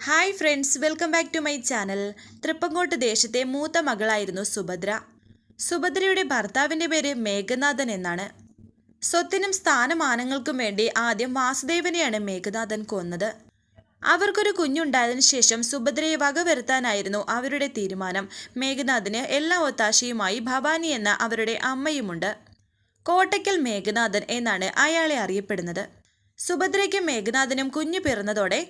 Hi friends welcome back to my channel. Thrippangottu ദേശത്തെ മൂത്ത മകളായിരുന്നു സുഭദ്ര. സുഭദ്രയുടെ ഭർത്താവിന്റെ പേര് മേഘനാഥൻ എന്നാണ്. സ്വത്തിനും സ്ഥാനമാനങ്ങൾക്കും വേണ്ടി ആദ്യം വാസുദേവനെയാണ് മേഘനാഥൻ കൊന്നത്. അവർക്കൊരു കുഞ്ഞുണ്ടായതിനു ശേഷം സുഭദ്രയെ വകവരുത്താനായിരുന്നു അവരുടെ തീരുമാനം. മേഘനാഥന് എല്ലാ ഒത്താശയുമായി ഭവാനി എന്ന അവരുടെ അമ്മയുമുണ്ട്. കോട്ടയ്ക്കൽ മേഘനാഥൻ എന്നാണ് അയാളെ അറിയപ്പെടുന്നത്. സുഭദ്രയ്ക്കും മേഘനാഥനും കുഞ്ഞു പിറന്നതോടെ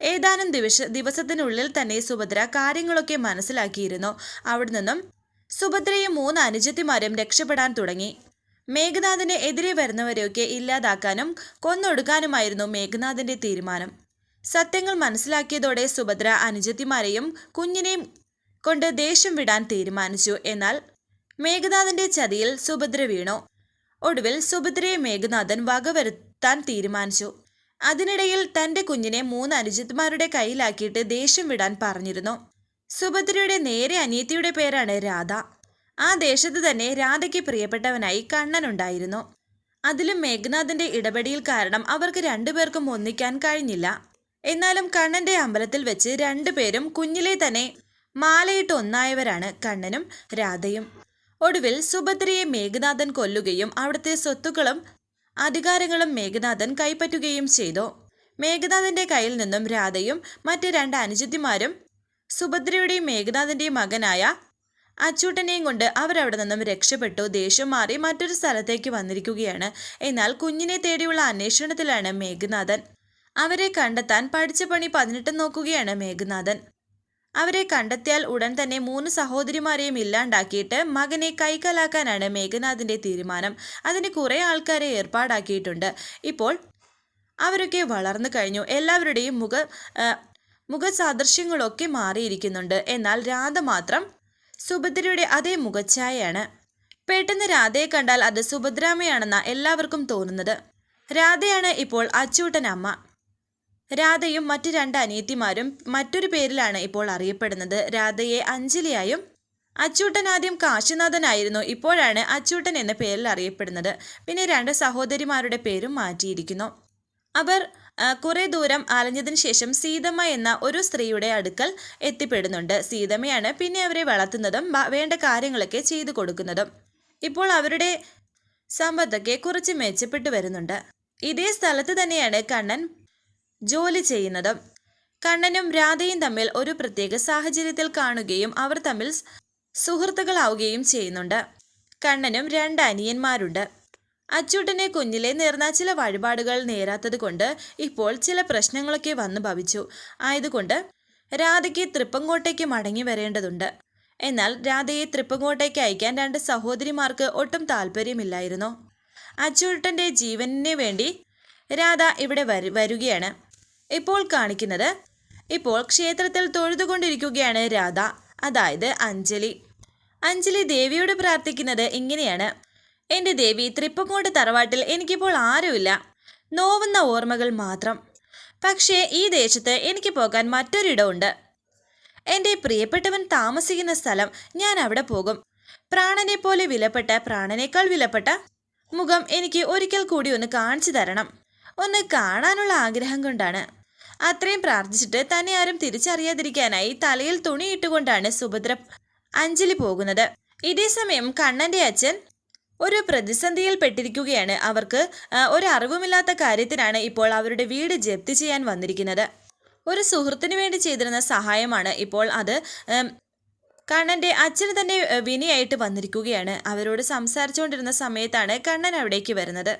ഏതാനും ദിവസ ദിവസത്തിനുള്ളിൽ തന്നെ സുഭദ്ര കാര്യങ്ങളൊക്കെ മനസ്സിലാക്കിയിരുന്നു. അവിടെ നിന്നും സുഭദ്രയും മൂന്ന് അനുജത്തിമാരും രക്ഷപ്പെടാൻ തുടങ്ങി. മേഘനാഥിന് എതിരെ വരുന്നവരെയൊക്കെ ഇല്ലാതാക്കാനും കൊന്നൊടുക്കാനുമായിരുന്നു മേഘനാഥിന്റെ തീരുമാനം. സത്യങ്ങൾ മനസ്സിലാക്കിയതോടെ സുഭദ്ര അനുജത്തിമാരെയും കുഞ്ഞിനെയും കൊണ്ട് ദേഷ്യം വിടാൻ തീരുമാനിച്ചു. എന്നാൽ മേഘനാഥന്റെ ചതിയിൽ സുഭദ്ര വീണു. ഒടുവിൽ സുഭദ്രയെ മേഘനാഥൻ വകവരുത്താൻ തീരുമാനിച്ചു. അതിനിടയിൽ തന്റെ കുഞ്ഞിനെ മൂന്ന് അനുജിത്മാരുടെ കയ്യിലാക്കിയിട്ട് ദേഷ്യം വിടാൻ പറഞ്ഞിരുന്നു. സുഭദ്രയുടെ നേരെ അനിയത്തിയുടെ പേരാണ് രാധ. ആ ദേശത്ത് തന്നെ രാധയ്ക്ക് പ്രിയപ്പെട്ടവനായി കണ്ണനുണ്ടായിരുന്നു അതിലും മേഘ്നാഥിന്റെ ഇടപെടിയിൽ കാരണം അവർക്ക് രണ്ടുപേർക്കും ഒന്നിക്കാൻ കഴിഞ്ഞില്ല. എന്നാലും കണ്ണന്റെ അമ്പലത്തിൽ വെച്ച് രണ്ടുപേരും കുഞ്ഞിലെ തന്നെ മാലയിട്ട് ഒന്നായവരാണ് കണ്ണനും രാധയും. ഒടുവിൽ സുഭദ്രയെ മേഘനാഥൻ കൊല്ലുകയും അവിടുത്തെ സ്വത്തുക്കളും അധികാരങ്ങളും മേഘനാഥൻ കൈപ്പറ്റുകയും ചെയ്തു. മേഘനാഥന്റെ കയ്യിൽ നിന്നും രാധയും മറ്റ് രണ്ട് അനുജത്തിമാരും സുഭദ്രയുടെയും മേഘനാഥന്റെയും മകനായ അച്ചൂട്ടനെയും കൊണ്ട് അവരവിടെ നിന്നും രക്ഷപ്പെട്ടു. ദേഷ്യം മാറി മറ്റൊരു സ്ഥലത്തേക്ക് വന്നിരിക്കുകയാണ്. എന്നാൽ കുഞ്ഞിനെ തേടിയുള്ള അന്വേഷണത്തിലാണ് മേഘനാഥൻ. അവരെ കണ്ടെത്താൻ പഠിച്ച പണി പതിനെട്ട് നോക്കുകയാണ് മേഘനാഥൻ. അവരെ കണ്ടെത്തിയാൽ ഉടൻ തന്നെ മൂന്ന് സഹോദരിമാരെയും ഇല്ലാണ്ടാക്കിയിട്ട് മകനെ കൈക്കലാക്കാനാണ് മേഘനാഥിന്റെ തീരുമാനം. അതിന് കുറേ ആൾക്കാരെ ഏർപ്പാടാക്കിയിട്ടുണ്ട്. ഇപ്പോൾ അവരൊക്കെ വളർന്നു കഴിഞ്ഞു. എല്ലാവരുടെയും മുഖ മുഖസാദൃശ്യങ്ങളൊക്കെ മാറിയിരിക്കുന്നുണ്ട്. എന്നാൽ രാധ മാത്രം സുഭദ്രയുടെ അതേ മുഖഛായയാണ് പെട്ടെന്ന് രാധയെ കണ്ടാൽ അത് സുഭദ്രാമയാണെന്ന എല്ലാവർക്കും തോന്നുന്നത്. രാധയാണ് ഇപ്പോൾ അച്ചൂട്ടൻ അമ്മ രാധയും മറ്റു രണ്ട് അനിയത്തിമാരും മറ്റൊരു പേരിലാണ് ഇപ്പോൾ അറിയപ്പെടുന്നത്. രാധയെ അഞ്ജലിയായും അച്ചൂട്ടൻ ആദ്യം കാശിനാഥനായിരുന്നു. ഇപ്പോഴാണ് അച്ചൂട്ടൻ എന്ന പേരിൽ അറിയപ്പെടുന്നത്. പിന്നെ രണ്ട് സഹോദരിമാരുടെ പേരും മാറ്റിയിരിക്കുന്നു. അവർ കുറെ ദൂരം അലഞ്ഞതിന് ശേഷം സീതമ്മ എന്ന ഒരു സ്ത്രീയുടെ അടുക്കൽ എത്തിപ്പെടുന്നുണ്ട്. സീതമ്മയാണ് പിന്നെ അവരെ വളർത്തുന്നതും വേണ്ട കാര്യങ്ങളൊക്കെ ചെയ്തു കൊടുക്കുന്നതും. ഇപ്പോൾ അവരുടെ സമ്പത്തൊക്കെ കുറച്ച് മെച്ചപ്പെട്ടു വരുന്നുണ്ട്. ഇതേ സ്ഥലത്ത് തന്നെയാണ് കണ്ണൻ ജോലി ചെയ്യുന്നത് കണ്ണനും രാധയും തമ്മിൽ ഒരു പ്രത്യേക സാഹചര്യത്തിൽ കാണുകയും അവർ തമ്മിൽ സുഹൃത്തുക്കളാവുകയും ചെയ്യുന്നുണ്ട്. കണ്ണനും രണ്ട് അനിയന്മാരുണ്ട്. അച്ചൂട്ടനെ കുഞ്ഞിലെ നേർന്ന ചില വഴിപാടുകൾ നേരാത്തത് കൊണ്ട് ഇപ്പോൾ ചില പ്രശ്നങ്ങളൊക്കെ വന്നു ഭവിച്ചു. ആയതുകൊണ്ട് രാധയ്ക്ക് തൃപ്പങ്കോട്ടേക്ക് മടങ്ങി വരേണ്ടതുണ്ട്. എന്നാൽ രാധയെ തൃപ്പങ്കോട്ടേക്ക് അയക്കാൻ രണ്ട് സഹോദരിമാർക്ക് ഒട്ടും താല്പര്യമില്ലായിരുന്നു അച്ചൂട്ടന്റെ ജീവനിന് വേണ്ടി രാധ ഇവിടെ വരു വരികയാണ്. ഇപ്പോൾ കാണിക്കുന്നത്. ഇപ്പോൾ ക്ഷേത്രത്തിൽ തൊഴുതുകൊണ്ടിരിക്കുകയാണ് രാധ അതായത് അഞ്ജലി. അഞ്ജലി ദേവിയോട് പ്രാർത്ഥിക്കുന്നത് ഇങ്ങനെയാണ്. എന്റെ ദേവി തൃപ്പങ്കോട്ട് തറവാട്ടിൽ എനിക്കിപ്പോൾ ആരുമില്ല. നോവുന്ന ഓർമ്മകൾ മാത്രം. പക്ഷേ ഈ ദേശത്ത് എനിക്ക് പോകാൻ മറ്റൊരിടമുണ്ട്. എന്റെ പ്രിയപ്പെട്ടവൻ താമസിക്കുന്ന സ്ഥലം ഞാൻ അവിടെ പോകും. പ്രാണനെ പോലെ വിലപ്പെട്ട പ്രാണനേക്കാൾ വിലപ്പെട്ട മുഖം എനിക്ക് ഒരിക്കൽ കൂടി ഒന്ന് കാണിച്ചു തരണം. ഒന്ന് കാണാനുള്ള ആഗ്രഹം കൊണ്ടാണ്. അത്രയും പ്രാർത്ഥിച്ചിട്ട് തന്നെ ആരും തിരിച്ചറിയാതിരിക്കാനായി തലയിൽ തുണിയിട്ടുകൊണ്ടാണ് സുഭദ്ര അഞ്ജലി പോകുന്നത്. ഇതേ സമയം കണ്ണന്റെ അച്ഛൻ ഒരു പ്രതിസന്ധിയിൽ പെട്ടിരിക്കുകയാണ്. അവർക്ക് ഒരു അറിവുമില്ലാത്ത കാര്യത്തിനാണ് ഇപ്പോൾ അവരുടെ വീട് ജപ്തി ചെയ്യാൻ വന്നിരിക്കുന്നത്. ഒരു സുഹൃത്തിന് വേണ്ടി ചെയ്തിരുന്ന സഹായമാണ് ഇപ്പോൾ അത്. കണ്ണന്റെ അച്ഛന് തന്നെ വിനിയായിട്ട് വന്നിരിക്കുകയാണ്. അവരോട് സംസാരിച്ചുകൊണ്ടിരുന്ന സമയത്താണ് കണ്ണൻ അവിടേക്ക് വരുന്നത്.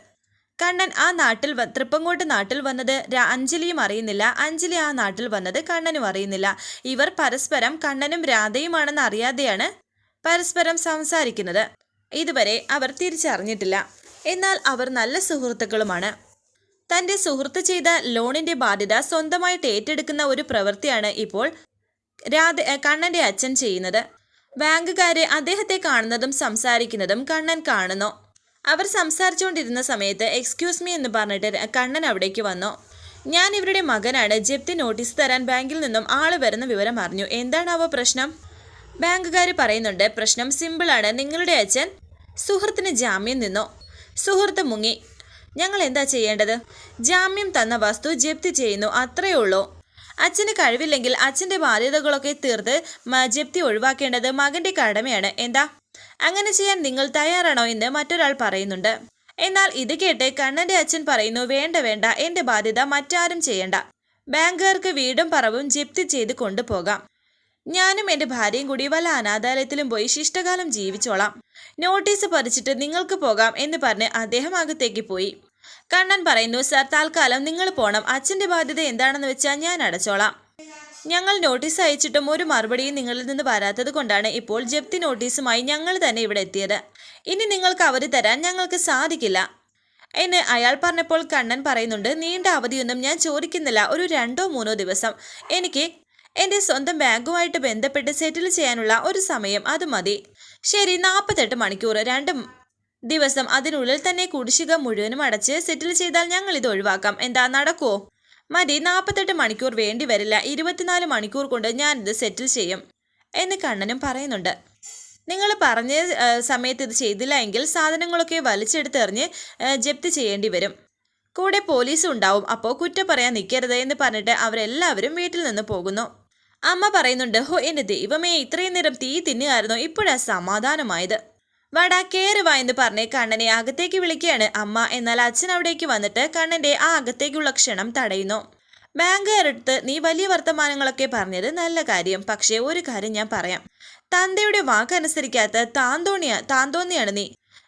കണ്ണൻ ആ നാട്ടിൽ തൃപ്പങ്കോട്ട് നാട്ടിൽ വന്നത് അഞ്ജലിയും അറിയുന്നില്ല. അഞ്ജലി ആ നാട്ടിൽ വന്നത് കണ്ണനും അറിയുന്നില്ല. ഇവർ പരസ്പരം കണ്ണനും രാധയുമാണെന്ന് അറിയാതെയാണ് പരസ്പരം സംസാരിക്കുന്നത്. ഇതുവരെ അവർ തിരിച്ചറിഞ്ഞിട്ടില്ല. എന്നാൽ അവർ നല്ല സുഹൃത്തുക്കളുമാണ്. തന്റെ സുഹൃത്ത് ചെയ്ത ലോണിന്റെ ബാധ്യത സ്വന്തമായിട്ട് ഏറ്റെടുക്കുന്ന ഒരു പ്രവൃത്തിയാണ് ഇപ്പോൾ രാധ കണ്ണന്റെ അച്ഛൻ ചെയ്യുന്നത്. ബാങ്കുകാരെ അദ്ദേഹത്തെ കാണുന്നതും സംസാരിക്കുന്നതും കണ്ണൻ കാണുന്നു. അവർ സംസാരിച്ചുകൊണ്ടിരുന്ന സമയത്ത് എക്സ്ക്യൂസ് മീ എന്ന് പറഞ്ഞിട്ട് കണ്ണൻ അവിടേക്ക് വന്നു. ഞാൻ ഇവരുടെ മകനാണ്. ജപ്തി നോട്ടീസ് തരാൻ ബാങ്കിൽ നിന്നും ആൾ വരുന്ന വിവരം അറിഞ്ഞു. എന്താണ് അവ പ്രശ്നം? ബാങ്കുകാർ പറയുന്നുണ്ട് പ്രശ്നം സിമ്പിളാണ്. നിങ്ങളുടെ അച്ഛൻ സുഹൃത്തിന് ജാമ്യം നിന്നു. സുഹൃത്ത് മുങ്ങി. ഞങ്ങൾ എന്താ ചെയ്യേണ്ടത്? ജാമ്യം തന്ന വസ്തു ജപ്തി ചെയ്യുന്നു. അത്രയേ ഉള്ളൂ. അച്ഛന് കഴിവില്ലെങ്കിൽ അച്ഛന്റെ ബാധ്യതകളൊക്കെ തീർത്ത് ജപ്തി ഒഴിവാക്കേണ്ടത് മകന്റെ കടമയാണ്. എന്താ? അങ്ങനെ ചെയ്യാൻ നിങ്ങൾ തയ്യാറാണോ എന്ന് മറ്റൊരാൾ പറയുന്നുണ്ട്. എന്നാൽ ഇത് കേട്ട് കണ്ണന്റെ അച്ഛൻ പറയുന്നു വേണ്ട വേണ്ട എന്റെ ബാധ്യത മറ്റാരും ചെയ്യണ്ട. ബാങ്കുകാർക്ക് വീടും പറവും ജപ്തി ചെയ്ത് കൊണ്ടുപോകാം. ഞാനും എന്റെ ഭാര്യയും കൂടി വല്ല അനാഥാലയത്തിലും പോയി ശിഷ്ടകാലം ജീവിച്ചോളാം. നോട്ടീസ് പറിച്ചിട്ട് നിങ്ങൾക്ക് പോകാം എന്ന് പറഞ്ഞ് അദ്ദേഹം അകത്തേക്ക് പോയി. കണ്ണൻ പറയുന്നു സർ താൽക്കാലം നിങ്ങൾ പോണം. അച്ഛന്റെ ബാധ്യത എന്താണെന്ന് വെച്ചാൽ ഞാൻ അടച്ചോളാം. ഞങ്ങൾ നോട്ടീസ് അയച്ചിട്ടും ഒരു മറുപടിയും നിങ്ങളിൽ നിന്ന് വരാത്തത് കൊണ്ടാണ് ഇപ്പോൾ ജപ്തി നോട്ടീസുമായി ഞങ്ങൾ തന്നെ ഇവിടെ എത്തിയത്. ഇനി നിങ്ങൾക്ക് അവധി തരാൻ ഞങ്ങൾക്ക് സാധിക്കില്ല. എന്ന് അയാൾ പറഞ്ഞപ്പോൾ കണ്ണൻ പറയുന്നുണ്ട് നീണ്ട അവധിയൊന്നും ഞാൻ ചോദിക്കുന്നില്ല. ഒരു രണ്ടോ മൂന്നോ ദിവസം. എനിക്ക് എന്റെ സ്വന്തം ബാങ്കുമായിട്ട് ബന്ധപ്പെട്ട് സെറ്റിൽ ചെയ്യാനുള്ള ഒരു സമയം അത് മതി. ശരി നാൽപ്പത്തെട്ട് മണിക്കൂർ. രണ്ട് ദിവസം അതിനുള്ളിൽ തന്നെ കുടിശ്ശിക മുഴുവനും അടച്ച് സെറ്റിൽ ചെയ്താൽ ഞങ്ങൾ ഇത് ഒഴിവാക്കാം. എന്താ നടക്കുവോ? മതി നാൽപ്പത്തെട്ട് മണിക്കൂർ വേണ്ടി വരില്ല. ഇരുപത്തിനാല് മണിക്കൂർ കൊണ്ട് ഞാനിത് സെറ്റിൽ ചെയ്യും എന്ന് കണ്ണനും പറയുന്നുണ്ട്. നിങ്ങൾ പറഞ്ഞ സമയത്ത് ഇത് ചെയ്തില്ല എങ്കിൽ സാധനങ്ങളൊക്കെ വലിച്ചെടുത്തെറിഞ്ഞ് ജപ്തി ചെയ്യേണ്ടി വരും. കൂടെ പോലീസും ഉണ്ടാവും. അപ്പോൾ കുറ്റം പറയാൻ നിൽക്കരുത് എന്ന് പറഞ്ഞിട്ട് അവരെല്ലാവരും വീട്ടിൽ നിന്ന് പോകുന്നു. അമ്മ പറയുന്നുണ്ട് ഹോ എന്റെ ദൈവമേ ഇത്രയും നേരം തീ തിന്നുകയായിരുന്നു? ഇപ്പോഴാണ് സമാധാനമായത്. വാടാ കേറുവാ എന്ന് പറഞ്ഞ് കണ്ണനെ അകത്തേക്ക് വിളിക്കുകയാണ് അമ്മ. എന്നാൽ അച്ഛൻ അവിടേക്ക് വന്നിട്ട് കണ്ണന്റെ ആ അകത്തേക്കുള്ള ക്ഷണം തടയുന്നു. ബാങ്കുകാരടുത്ത് നീ വലിയ വർത്തമാനങ്ങളൊക്കെ പറഞ്ഞത് നല്ല കാര്യം. പക്ഷേ ഒരു കാര്യം ഞാൻ പറയാം. തന്തയുടെ വാക്കനുസരിക്കാത്ത താന്തോണിയ താന്തോന്നിയാണ് നീ.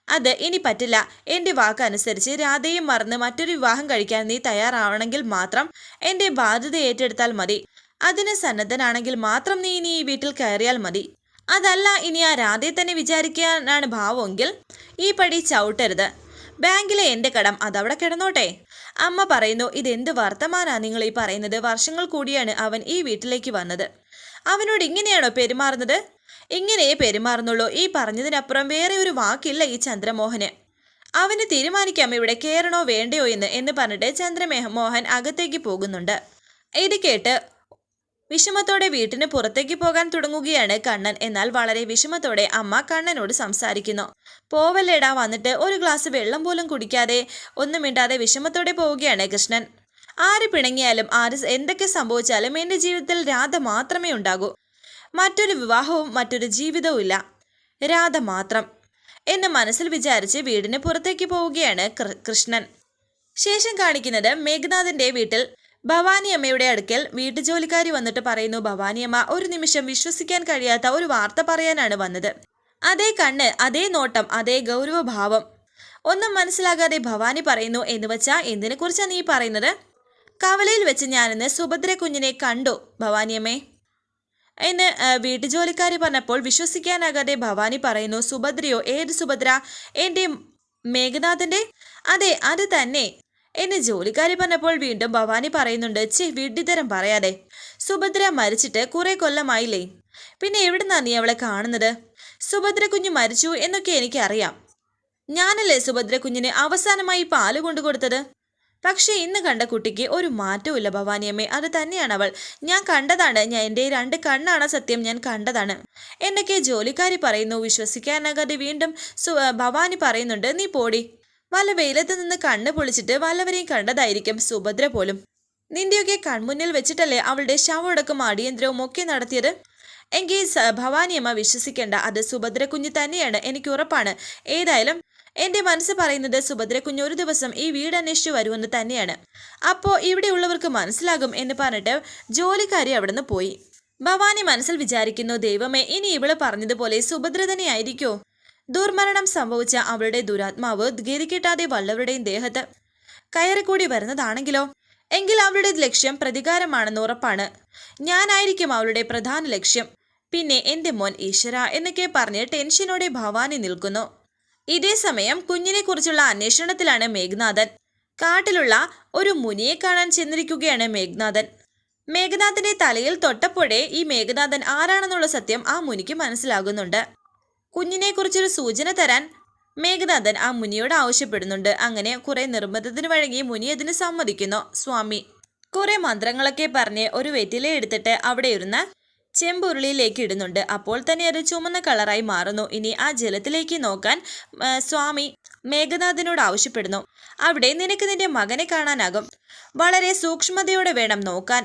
അത് ഇനി പറ്റില്ല. എന്റെ വാക്കനുസരിച്ച് രാധയും മറന്ന് മറ്റൊരു വിവാഹം കഴിക്കാൻ നീ തയ്യാറാവണമെങ്കിൽ മാത്രം എന്റെ ബാധ്യത ഏറ്റെടുത്താൽ മതി. അതിന് സന്നദ്ധനാണെങ്കിൽ മാത്രം നീ ഇനി ഈ വീട്ടിൽ കയറിയാൽ മതി. അതല്ല ഇനി ആ രാധയെ തന്നെ വിചാരിക്കാനാണ് ഭാവമെങ്കിൽ ഈ പടി ചവിട്ടരുത്. ബാങ്കിലെ എന്റെ കടം അതവിടെ കിടന്നോട്ടെ. അമ്മ പറയുന്നു ഇതെന്ത് വർത്തമാനാ നിങ്ങൾ ഈ പറയുന്നത്? വർഷങ്ങൾ കൂടിയാണ് അവൻ ഈ വീട്ടിലേക്ക് വന്നത്. അവനോട് ഇങ്ങനെയാണോ പെരുമാറുന്നത്? ഇങ്ങനെയേ പെരുമാറുന്നുള്ളൂ. ഈ പറഞ്ഞതിനപ്പുറം വേറെ ഒരു വാക്കില്ല ഈ ചന്ദ്രമോഹന്. അവന് തീരുമാനിക്കാം ഇവിടെ കയറണോ വേണ്ടയോ എന്ന് എന്ന് പറഞ്ഞിട്ട് മോഹൻ അകത്തേക്ക് പോകുന്നുണ്ട്. ഇത് കേട്ട് വിഷമത്തോടെ വീട്ടിന് പുറത്തേക്ക് പോകാൻ തുടങ്ങുകയാണ് കണ്ണൻ. എന്നാൽ വളരെ വിഷമത്തോടെ അമ്മ കണ്ണനോട് സംസാരിക്കുന്നു. പോവല്ലേടാ വന്നിട്ട് ഒരു ഗ്ലാസ് വെള്ളം പോലും കുടിക്കാതെ ഒന്നും മിണ്ടാതെ വിഷമത്തോടെ പോവുകയാണ് കൃഷ്ണൻ. ആര് പിണങ്ങിയാലും ആര് എന്തൊക്കെ സംഭവിച്ചാലും എന്റെ ജീവിതത്തിൽ രാധ മാത്രമേ ഉണ്ടാകൂ. മറ്റൊരു വിവാഹവും മറ്റൊരു ജീവിതവും ഇല്ല. രാധ മാത്രം. എന്ന് മനസ്സിൽ വിചാരിച്ച് വീടിന് പുറത്തേക്ക് പോവുകയാണ് കൃഷ്ണൻ. ശേഷം കാണിക്കുന്നത് മേഘനാഥിന്റെ വീട്ടിൽ ഭവാനിയമ്മയുടെ അടുക്കൽ വീട്ടുജോലിക്കാരി വന്നിട്ട് പറയുന്നു ഭവാനിയമ്മ ഒരു നിമിഷം വിശ്വസിക്കാൻ കഴിയാത്ത ഒരു വാർത്ത പറയാനാണ് വന്നത്. അതേ കണ്ണ് അതേ നോട്ടം അതേ ഗൗരവഭാവം. ഒന്നും മനസ്സിലാകാതെ ഭവാനി പറയുന്നു എന്ന് വെച്ചാ എന്തിനെ കുറിച്ചാണ് നീ പറയുന്നത്? കവലയിൽ വെച്ച് ഞാനിന്ന് സുഭദ്ര കുഞ്ഞിനെ കണ്ടു ഭവാനിയമ്മേ എന്ന് വീട്ടുജോലിക്കാരി പറഞ്ഞപ്പോൾ വിശ്വസിക്കാനാകാതെ ഭവാനി പറയുന്നു സുഭദ്രയോ ഏത് സുഭദ്ര? എന്റെ മേഘനാഥന്റെ അതെ അത് തന്നെ. എന്ന് ജോലിക്കാരി പറഞ്ഞപ്പോൾ വീണ്ടും ഭവാനി പറയുന്നുണ്ട് ചേ വിഡ്ഢിതരം പറയാതെ. സുഭദ്ര മരിച്ചിട്ട് കുറെ കൊല്ലമായില്ലേ? പിന്നെ എവിടുന്നാ നീ അവളെ കാണുന്നത്? സുഭദ്ര കുഞ്ഞ് മരിച്ചു എന്നൊക്കെ എനിക്കറിയാം. ഞാനല്ലേ സുഭദ്ര കുഞ്ഞിന് അവസാനമായി പാൽ കൊണ്ടു കൊടുത്തത്? പക്ഷേ ഇന്ന് കണ്ട കുട്ടിക്ക് ഒരു മാറ്റവുമില്ല ഭവാനിയമ്മേ. അത് തന്നെയാണ് അവൾ. ഞാൻ കണ്ടതാണ്. ഞാൻ എന്റെ രണ്ട് കണ്ണാണ് സത്യം. ഞാൻ കണ്ടതാണ്. എന്നൊക്കെ ജോലിക്കാരി പറയുന്നു. വിശ്വസിക്കാനാകാതെ വീണ്ടും ഭവാനി പറയുന്നുണ്ട്. നീ പോടി. വല്ല വെയിലത്ത് നിന്ന് കണ്ണ് പൊളിച്ചിട്ട് വല്ലവരെയും കണ്ടതായിരിക്കും സുഭദ്ര പോലും. നിന്റെയൊക്കെ കൺമുന്നിൽ വെച്ചിട്ടല്ലേ അവളുടെ ശവമടക്കം അടിയന്തരവും ഒക്കെ നടത്തിയത്? എങ്കിൽ ഭവാനിയമ്മ വിശ്വസിക്കേണ്ട അത് സുഭദ്ര കുഞ്ഞ് തന്നെയാണ് എനിക്ക് ഉറപ്പാണ്. ഏതായാലും എന്റെ മനസ്സ് പറയുന്നത് സുഭദ്ര കുഞ്ഞ് ഒരു ദിവസം ഈ വീട് അന്വേഷിച്ചു വരുമെന്ന് തന്നെയാണ്. അപ്പോ ഇവിടെയുള്ളവർക്ക് മനസ്സിലാകും എന്ന് പറഞ്ഞിട്ട് ജോലിക്കാരി അവിടുന്ന് പോയി. ഭവാനി മനസ്സിൽ വിചാരിക്കുന്നു ദൈവമേ ഇനി ഇവൾ പറഞ്ഞതുപോലെ സുഭദ്ര തന്നെയായിരിക്കോ ദുർമരണം സംഭവിച്ച അവളുടെ ദുരാത്മാവ് ഗതികിട്ടാതെ വല്ലവരുടെയും ദേഹത്ത് കയറിക്കൂടി വരുന്നതാണെങ്കിലോ? എങ്കിൽ അവളുടെ ലക്ഷ്യം പ്രതികാരമാണെന്ന് ഉറപ്പാണ്. ഞാനായിരിക്കും അവളുടെ പ്രധാന ലക്ഷ്യം. പിന്നെ എന്റെ മോൻ ഈശ്വര എന്നൊക്കെ പറഞ്ഞ് ടെൻഷനോടെ ഭവാനി നിൽക്കുന്നു. ഇതേ സമയം കുഞ്ഞിനെ കുറിച്ചുള്ള അന്വേഷണത്തിലാണ് മേഘ്നാഥൻ. കാട്ടിലുള്ള ഒരു മുനിയെ കാണാൻ ചെന്നിരിക്കുകയാണ് മേഘ്നാഥൻ. മേഘനാഥന്റെ തലയിൽ തൊട്ടപ്പോഴേ ഈ മേഘനാഥൻ ആരാണെന്നുള്ള സത്യം ആ മുനിക്ക് മനസ്സിലാകുന്നുണ്ട്. കുഞ്ഞിനെ കുറിച്ചൊരു സൂചന തരാൻ മേഘനാഥൻ ആ മുനിയോട് ആവശ്യപ്പെടുന്നുണ്ട്. അങ്ങനെ കുറെ നിർബന്ധത്തിന് വഴങ്ങി മുനി അതിന് സമ്മതിക്കുന്നു. സ്വാമി കുറെ മന്ത്രങ്ങളൊക്കെ പറഞ്ഞ് ഒരു വെറ്റില എടുത്തിട്ട് അവിടെ ഇരുന്ന് ചെമ്പുരുളിയിലേക്ക് ഇടുന്നുണ്ട്. അപ്പോൾ തന്നെ അത് ചുമന്ന കളറായി മാറുന്നു. ഇനി ആ ജലത്തിലേക്ക് നോക്കാൻ സ്വാമി മേഘനാഥനോട് ആവശ്യപ്പെടുന്നു. അവിടെ നിനക്ക് നിന്റെ മകനെ കാണാനാകും. വളരെ സൂക്ഷ്മതയോടെ വേണം നോക്കാൻ.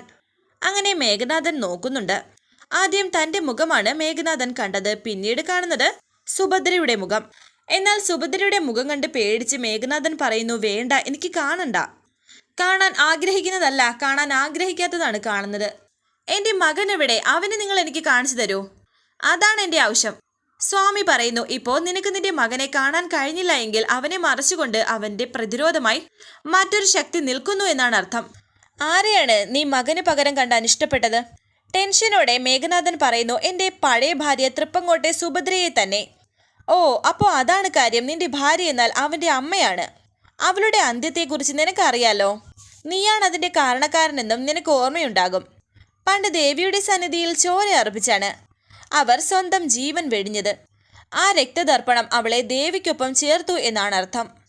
അങ്ങനെ മേഘനാഥൻ നോക്കുന്നുണ്ട്. ആദ്യം തന്റെ മുഖമാണ് മേഘനാഥൻ കണ്ടത് പിന്നീട് കാണുന്നത് സുഭദ്രയുടെ മുഖം. എന്നാൽ സുഭദ്രയുടെ മുഖം കണ്ട് പേടിച്ച് മേഘനാഥൻ പറയുന്നു വേണ്ട എനിക്ക് കാണണ്ട. കാണാൻ ആഗ്രഹിക്കുന്നതല്ല കാണാൻ ആഗ്രഹിക്കാത്തതാണ് കാണുന്നത്. എന്റെ മകൻ എവിടെ? അവനെ നിങ്ങൾ എനിക്ക് കാണിച്ചു തരൂ. അതാണ് എന്റെ ആവശ്യം. സ്വാമി പറയുന്നു ഇപ്പോൾ നിനക്ക് നിന്റെ മകനെ കാണാൻ കഴിഞ്ഞില്ല എങ്കിൽ അവനെ മറച്ചുകൊണ്ട് അവന്റെ പ്രതിരോധമായി മറ്റൊരു ശക്തി നിൽക്കുന്നു എന്നാണ് അർത്ഥം. ആരെയാണ് നീ മകന് പകരം കണ്ടാൻ ഇഷ്ടപ്പെട്ടത്? ടെൻഷനോടെ മേഘനാഥൻ പറയുന്നു എന്റെ പഴയ ഭാര്യ തൃപ്പങ്കോട്ടെ സുഭദ്രയെ തന്നെ. ഓ അപ്പോൾ അതാണ് കാര്യം. നിന്റെ ഭാര്യ എന്നാൽ അവന്റെ അമ്മയാണ്. അവളുടെ അന്ത്യത്തെക്കുറിച്ച് നിനക്കറിയാലോ? നീയാണ് അതിന്റെ കാരണക്കാരനെന്നും നിനക്ക് ഓർമ്മയുണ്ടാകും. പണ്ട് ദേവിയുടെ സന്നിധിയിൽ ചോര അർപ്പിച്ചാണ് അവർ സ്വന്തം ജീവൻ വെടിഞ്ഞത്. ആ രക്തദർപ്പണം അവളെ ദേവിക്കൊപ്പം ചേർത്തു എന്നാണ് അർത്ഥം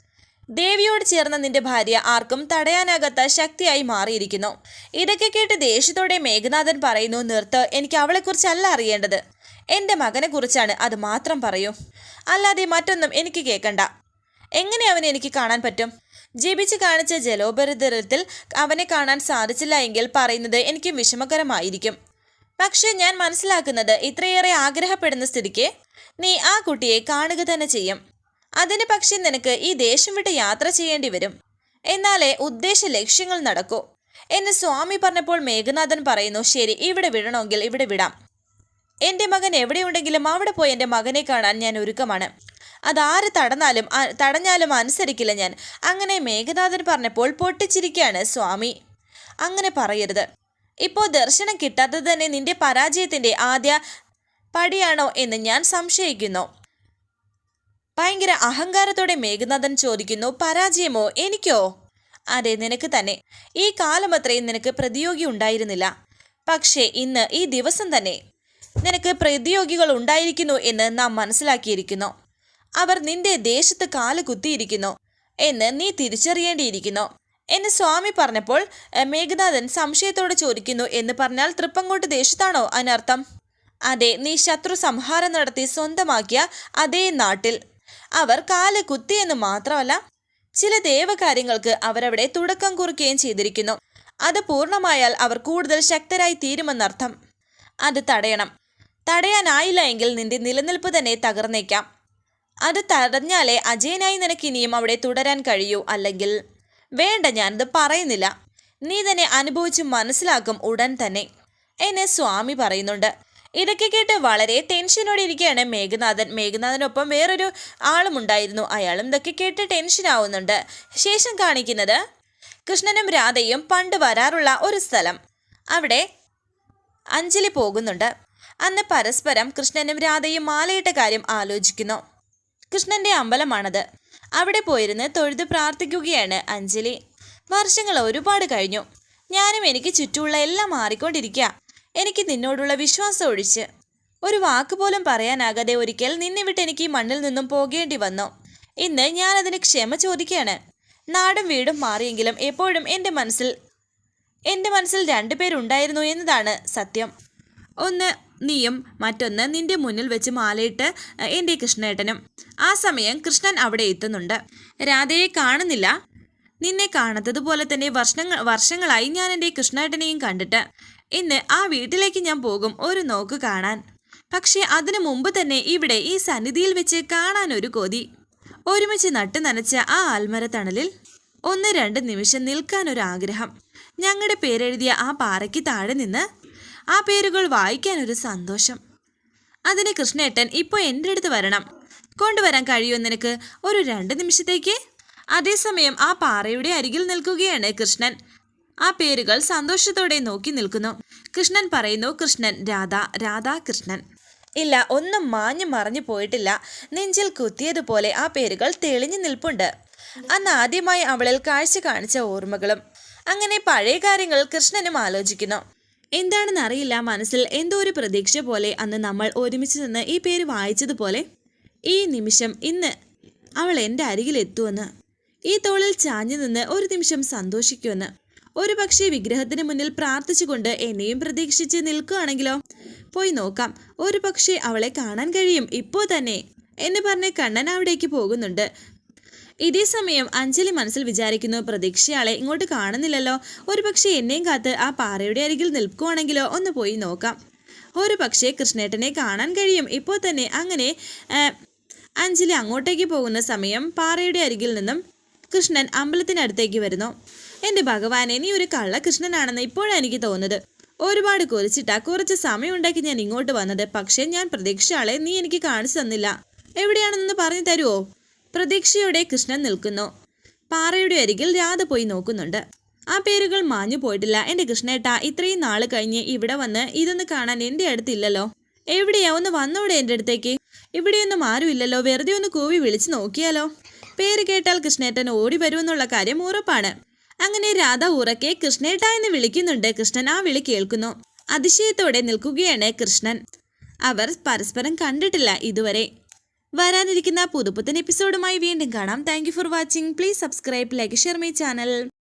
ദേവിയോട് ചേർന്ന നിന്റെ ഭാര്യ ആർക്കും തടയാനാകാത്ത ശക്തിയായി മാറിയിരിക്കുന്നു. ഇതൊക്കെ കേട്ട് ദേഷ്യത്തോടെ മേഘനാഥൻ പറയുന്നു നിർത്ത് എനിക്ക് അവളെക്കുറിച്ചല്ല അറിയേണ്ടത്. എന്റെ മകനെ കുറിച്ചാണ് അത് മാത്രം പറയൂ. അല്ലാതെ മറ്റൊന്നും എനിക്ക് കേൾക്കണ്ട. എങ്ങനെ അവനെ എനിക്ക് കാണാൻ പറ്റും? ജപിച്ച് കാണിച്ച ജലോപരിതലത്തിൽ അവനെ കാണാൻ സാധിച്ചില്ല എങ്കിൽ പറയുന്നത് എനിക്ക് വിഷമകരമായിരിക്കും. പക്ഷേ ഞാൻ മനസ്സിലാക്കുന്നത് ഇത്രയേറെ ആഗ്രഹപ്പെടുന്ന സ്ഥിതിക്ക് നീ ആ കുട്ടിയെ കാണുക തന്നെ ചെയ്യും. അതിന് പക്ഷേ നിനക്ക് ഈ ദേശം വിട്ട് യാത്ര ചെയ്യേണ്ടി വരും. എന്നാലേ ഉദ്ദേശ ലക്ഷ്യങ്ങൾ നടക്കൂ. എന്ന് സ്വാമി പറഞ്ഞപ്പോൾ മേഘനാഥൻ പറയുന്നു ശരി ഇവിടെ വിടണമെങ്കിൽ ഇവിടെ വിടാം. എന്റെ മകൻ എവിടെയുണ്ടെങ്കിലും അവിടെ പോയി എന്റെ മകനെ കാണാൻ ഞാൻ ഒരുക്കമാണ്. അതാര് തടഞ്ഞാലും തടഞ്ഞാലും അനുസരിക്കില്ല ഞാൻ. അങ്ങനെ മേഘനാഥൻ പറഞ്ഞപ്പോൾ പൊട്ടിച്ചിരിക്കുകയാണ് സ്വാമി. അങ്ങനെ പറയരുത്. ഇപ്പോൾ ദർശനം കിട്ടാത്തത് തന്നെ നിന്റെ പരാജയത്തിന്റെ ആദ്യ പടിയാണോ എന്ന് ഞാൻ സംശയിക്കുന്നു. ഭയങ്കര അഹങ്കാരത്തോടെ മേഘനാഥൻ ചോദിക്കുന്നു പരാജയമോ? എനിക്കോ? അതെ നിനക്ക് തന്നെ. ഈ കാലമത്രയും നിനക്ക് പ്രതിയോഗി ഉണ്ടായിരുന്നില്ല. പക്ഷേ ഇന്ന് ഈ ദിവസം തന്നെ നിനക്ക് പ്രതിയോഗികൾ ഉണ്ടായിരിക്കുന്നു എന്ന് നാം മനസ്സിലാക്കിയിരിക്കുന്നു. അവർ നിന്റെ ദേശത്ത് കാൽ കുത്തിയിരിക്കുന്നു എന്ന് നീ തിരിച്ചറിയേണ്ടിയിരിക്കുന്നു. എന്ന് സ്വാമി പറഞ്ഞപ്പോൾ മേഘനാഥൻ സംശയത്തോടെ ചോദിക്കുന്നു എന്ന് പറഞ്ഞാൽ തൃപ്പങ്കോട്ട് ദേശത്താണോ? അനർത്ഥം അതെ നീ ശത്രു സംഹാരം നടത്തി സ്വന്തമാക്കിയ അതേ നാട്ടിൽ. അവർ കാൽ കുത്തിയെന്ന് മാത്രമല്ല ചില ദേവകാര്യങ്ങൾക്ക് അവരവിടെ തുടക്കം കുറിക്കുകയും ചെയ്തിരിക്കുന്നു. അത് പൂർണമായാൽ അവർ കൂടുതൽ ശക്തരായി തീരുമെന്നർത്ഥം. അത് തടയണം. തടയാനായില്ല എങ്കിൽ നിന്റെ നിലനിൽപ്പ് തന്നെ തകർന്നേക്കാം. അത് തടഞ്ഞാലേ അജയനായി നിനക്ക് ഇനിയും അവിടെ തുടരാൻ കഴിയൂ അല്ലെങ്കിൽ വേണ്ട ഞാനത് പറയുന്നില്ല. നീ തന്നെ അനുഭവിച്ച് മനസ്സിലാക്കും ഉടൻ തന്നെ. എന്നെ സ്വാമി പറയുന്നുണ്ട്. ഇതൊക്കെ കേട്ട് വളരെ ടെൻഷനോടെ ഇരിക്കുകയാണ് മേഘനാഥൻ. മേഘനാഥനൊപ്പം വേറൊരു ആളും ഉണ്ടായിരുന്നു. അയാളും ഇതൊക്കെ കേട്ട് ടെൻഷൻ ആവുന്നുണ്ട്. ശേഷം കാണിക്കുന്നത് കൃഷ്ണനും രാധയും പണ്ട് വരാറുള്ള ഒരു സ്ഥലം. അവിടെ അഞ്ജലി പോകുന്നുണ്ട്. അന്ന് പരസ്പരം കൃഷ്ണനും രാധയും മാലയിട്ട കാര്യം ആലോചിക്കുന്നു. കൃഷ്ണന്റെ അമ്പലമാണത്. അവിടെ പോയിരുന്ന് തൊഴുത് പ്രാർത്ഥിക്കുകയാണ് അഞ്ജലി. വർഷങ്ങൾ ഒരുപാട് കഴിഞ്ഞു. ഞാനും എനിക്ക് ചുറ്റുമുള്ള എല്ലാം മാറിക്കൊണ്ടിരിക്കുക. എനിക്ക് നിന്നോടുള്ള വിശ്വാസം ഒഴിച്ച്. ഒരു വാക്കുപോലും പറയാനാകാതെ ഒരിക്കൽ നിന്നെ വിട്ട് എനിക്ക് ഈ മണ്ണിൽ നിന്നും പോകേണ്ടി വന്നു. ഇന്ന് ഞാൻ ഞാനതിന് ക്ഷമ ചോദിക്കുകയാണ്. നാടും വീടും മാറിയെങ്കിലും എപ്പോഴും എന്റെ മനസ്സിൽ എന്റെ മനസ്സിൽ രണ്ടുപേരുണ്ടായിരുന്നു എന്നതാണ് സത്യം. ഒന്ന് നീയും മറ്റൊന്ന് നിന്റെ മുന്നിൽ വെച്ച് മാലയിട്ട് എന്റെ കൃഷ്ണേട്ടനും. ആ സമയം കൃഷ്ണൻ അവിടെ എത്തുന്നുണ്ട്. രാധയെ കാണുന്നില്ല. നിന്നെ കാണാത്തതുപോലെ തന്നെ വർഷങ്ങൾ വർഷങ്ങളായി ഞാൻ എന്റെ കൃഷ്ണേട്ടനെയും കണ്ടിട്ട്. ഇന്ന് ആ വീട്ടിലേക്ക് ഞാൻ പോകും ഒരു നോക്ക് കാണാൻ. പക്ഷേ അതിനു മുമ്പ് തന്നെ ഇവിടെ ഈ സന്നിധിയിൽ വെച്ച് കാണാൻ ഒരു കൊതി. ഒരുമിച്ച് നട്ടു നനച്ച ആ ആൽമരത്തണലിൽ ഒന്ന് രണ്ട് നിമിഷം നിൽക്കാൻ ഒരു ആഗ്രഹം. ഞങ്ങളുടെ പേരെഴുതിയ ആ പാറയ്ക്ക് താഴെ നിന്ന് ആ പേരുകൾ വായിക്കാൻ ഒരു സന്തോഷം. അതിന് കൃഷ്ണേട്ടൻ ഇപ്പോൾ എന്റെ അടുത്ത് വരണം. കൊണ്ടുവരാൻ കഴിയുമോ നിനക്ക്? ഒരു രണ്ട് നിമിഷത്തേക്ക്? അതേസമയം ആ പാറയുടെ അരികിൽ നിൽക്കുകയാണ് കൃഷ്ണൻ. ആ പേരുകൾ സന്തോഷത്തോടെ നോക്കി നിൽക്കുന്നു. കൃഷ്ണൻ പറയുന്നു കൃഷ്ണൻ രാധ രാധാ കൃഷ്ണൻ. ഇല്ല ഒന്നും മാഞ്ഞു മറഞ്ഞു പോയിട്ടില്ല. നെഞ്ചിൽ കുത്തിയതുപോലെ ആ പേരുകൾ തെളിഞ്ഞു നിൽപ്പുണ്ട്. അന്ന് ആദ്യമായി അവളിൽ കാഴ്ച കാണിച്ച ഓർമ്മകളും. അങ്ങനെ പഴയ കാര്യങ്ങൾ കൃഷ്ണനും ആലോചിക്കുന്നു. എന്താണെന്നറിയില്ല മനസ്സിൽ. എന്തോ ഒരു പ്രതീക്ഷ പോലെ അന്ന് നമ്മൾ ഒരുമിച്ച് നിന്ന് ഈ പേര് വായിച്ചതുപോലെ. ഈ നിമിഷം ഇന്ന് അവൾ എന്റെ അരികിൽ എത്തുമെന്ന്. ഈ തോളിൽ ചാഞ്ഞു നിന്ന് ഒരു നിമിഷം സന്തോഷിക്കുമെന്ന്. ഒരു പക്ഷേ വിഗ്രഹത്തിന് മുന്നിൽ പ്രാർത്ഥിച്ചുകൊണ്ട് എന്നെയും പ്രതീക്ഷിച്ച് നിൽക്കുകയാണെങ്കിലോ? പോയി നോക്കാം. ഒരു പക്ഷേ അവളെ കാണാൻ കഴിയും. ഇപ്പോൾ തന്നെ. എന്ന് പറഞ്ഞ് കണ്ണൻ അവിടേക്ക് പോകുന്നുണ്ട്. ഇതേ സമയം അഞ്ജലി മനസ്സിൽ വിചാരിക്കുന്നു പ്രതീക്ഷയാളെ ഇങ്ങോട്ട് കാണുന്നില്ലല്ലോ. ഒരുപക്ഷെ എന്നെയും കാത്ത് ആ പാറയുടെ അരികിൽ നിൽക്കുവാണെങ്കിലോ? ഒന്ന് പോയി നോക്കാം. ഒരു പക്ഷേ കൃഷ്ണേട്ടനെ കാണാൻ കഴിയും. ഇപ്പോൾ തന്നെ അങ്ങനെ അഞ്ജലി അങ്ങോട്ടേക്ക് പോകുന്ന സമയം പാറയുടെ അരികിൽ നിന്നും കൃഷ്ണൻ അമ്പലത്തിനടുത്തേക്ക് വരുന്നു. എന്റെ ഭഗവാനെ നീ ഒരു കള്ളകൃഷ്ണനാണെന്ന് ഇപ്പോഴാണ് എനിക്ക് തോന്നുന്നത്. ഒരുപാട് കുറിച്ചിട്ടാ കുറച്ച് സമയം ഉണ്ടാക്കി ഞാൻ ഇങ്ങോട്ട് വന്നത്. പക്ഷേ ഞാൻ പ്രതീക്ഷയാളെ നീ എനിക്ക് കാണിച്ചു തന്നില്ല. എവിടെയാണെന്ന് പറഞ്ഞു തരുമോ പ്രതീക്ഷയോടെ കൃഷ്ണൻ നിൽക്കുന്നു. പാറയുടെ അരികിൽ രാധ പോയി നോക്കുന്നുണ്ട്. ആ പേരുകൾ മാഞ്ഞു പോയിട്ടില്ല. എന്റെ കൃഷ്ണേട്ടാ ഇത്രയും നാൾ കഴിഞ്ഞ് ഇവിടെ വന്ന് ഇതൊന്ന് കാണാൻ എന്റെ അടുത്തില്ലല്ലോ. എവിടെയാ? ഒന്ന് വന്നോടെ എന്റെ അടുത്തേക്ക്. ഇവിടെയൊന്നും ആരുമില്ലല്ലോ. വെറുതെ ഒന്ന് കൂവി വിളിച്ചു നോക്കിയാലോ? പേര് കേട്ടാൽ കൃഷ്ണേട്ടൻ ഓടി വരുമെന്നുള്ള കാര്യം ഉറപ്പാണ്. അങ്ങനെ രാധ ഉറക്കെ കൃഷ്ണേട്ട എന്ന് വിളിക്കുന്നുണ്ട്. കൃഷ്ണൻ ആ വിളി കേൾക്കുന്നു. അതിശയത്തോടെ നിൽക്കുകയാണ് കൃഷ്ണൻ. അവർ പരസ്പരം കണ്ടിട്ടില്ല ഇതുവരെ. വരാനിരിക്കുന്ന പുതുപുത്തൻ എപ്പിസോഡുമായി വീണ്ടും കാണാം. Thank for watching please subscribe like share my channel